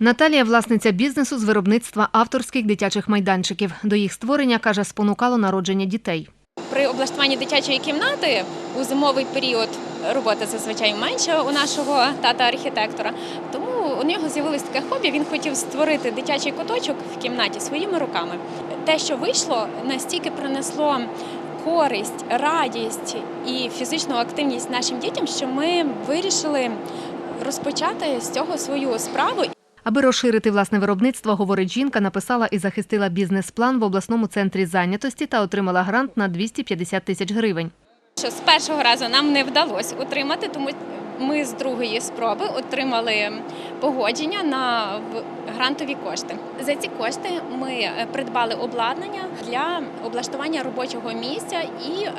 Наталія власниця бізнесу з виробництва авторських дитячих майданчиків. До їх створення каже, спонукало народження дітей. При облаштуванні дитячої кімнати у зимовий період роботи зазвичай менше у нашого тата-архітектора. Тому у нього з'явилось таке хобі. Він хотів створити дитячий куточок в кімнаті своїми руками. Те, що вийшло, настільки принесло користь, радість і фізичну активність нашим дітям, що ми вирішили розпочати з цього свою справу Аби розширити власне виробництво, говорить жінка, написала і захистила бізнес-план в обласному центрі зайнятості та отримала грант на 250 тисяч гривень. що з першого разу нам не вдалося утримати, тому ми з другої спроби отримали погодження на в- грантові кошти. За ці кошти ми е, придбали обладнання для облаштування робочого місця і е,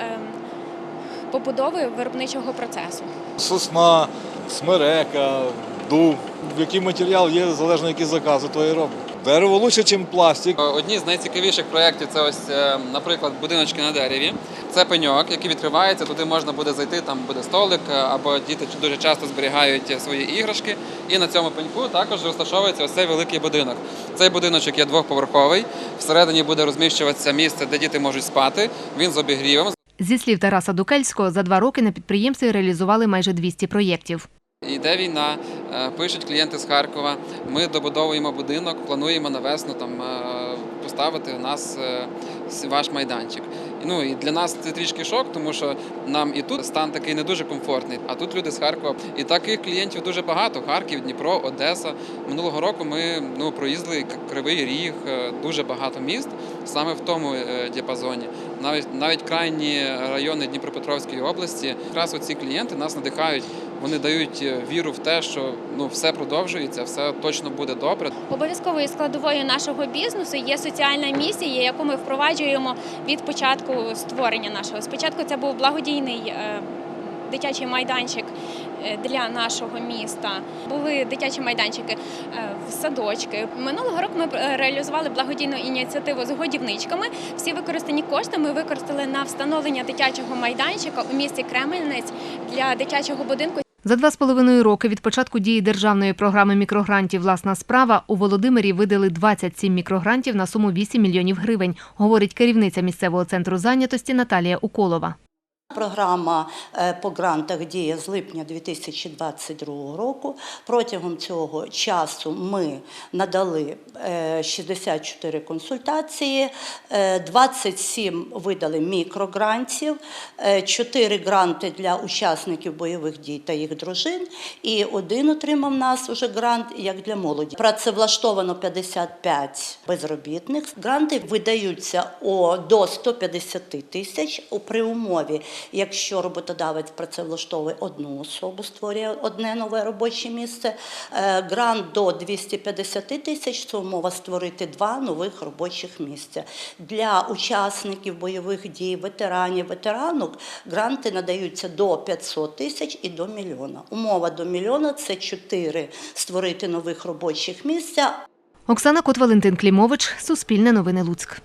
побудови виробничого процесу. Сосна, смерека, дуб. Який матеріал є, залежно які закази, то і роблять. Дерево лучше, ніж пластик. Одні з найцікавіших проєктів це ось, е, наприклад, будиночки на дереві. Це пеньок, який відкривається. Туди можна буде зайти, там буде столик, е, або діти дуже часто зберігають свої іграшки. І на цьому пеньку також розташовується ось цей великий будинок. Цей будиночок є двохповерховий. Всередині буде розміщуватися місце, де діти можуть спати. Він з обігрівом. Зі слів Тараса Дукельського, за два роки на підприємстві реалізували майже 200 проєктів. Йде війна, е, пишуть клієнти з Харкова. Ми добудовуємо будинок, плануємо на весну там е, поставити у нас е, ваш майданчик. Ну і для нас це трішки шок, тому що нам і тут стан такий не дуже комфортний. А тут люди з Харкова. І таких клієнтів дуже багато: Харків, Дніпро, Одеса. Минулого року ми ну проїздили Кривий Ріг, дуже багато міст саме в тому діапазоні. Навіть навіть крайні райони Дніпропетровської області, якраз оці клієнти нас надихають. Вони дають е, віру в те, що ну все продовжується, все точно буде добре. Обов'язковою складовою нашого бізнесу є соціальна місія, яку ми впроваджуємо від початку створення нашого. Спочатку це був благодійний е, дитячий майданчик е, для нашого міста. Були дитячі майданчики в садочки. Минулого року ми реалізували благодійну ініціативу з годівничками. Всі використані кошти ми використали на встановлення дитячого майданчика у місті Кременець для дитячого будинку. За два з половиною роки від початку дії державної програми мікрогрантів Власна справа у Володимирі видали 27 мікрогрантів на суму 8 мільйонів гривень, говорить керівниця місцевого центру зайнятості Наталія Уколова. Програма е, по грантах діє з липня 2022 року. Протягом цього часу ми надали е, 64 консультації, е, 27 видали мікрогрантів, 4 гранти для учасників бойових дій та їх дружин, і один отримав нас уже грант як для молоді. Працевлаштовано 55 безробітних. Гранти видаються до 150 тисяч при умові, якщо роботодавець працевлаштовує одну особу, створює одне нове робоче місце. Е, Грант до 250 тисяч це умова створити два нових робочих місця. Для учасників бойових дій, ветеранів, ветеранок гранти надаються до 500 тисяч і до мільйона. Умова до мільйона це чотири створити нових робочих місця, Оксана Кот, Валентин Клімович, Суспільне новини Луцьк.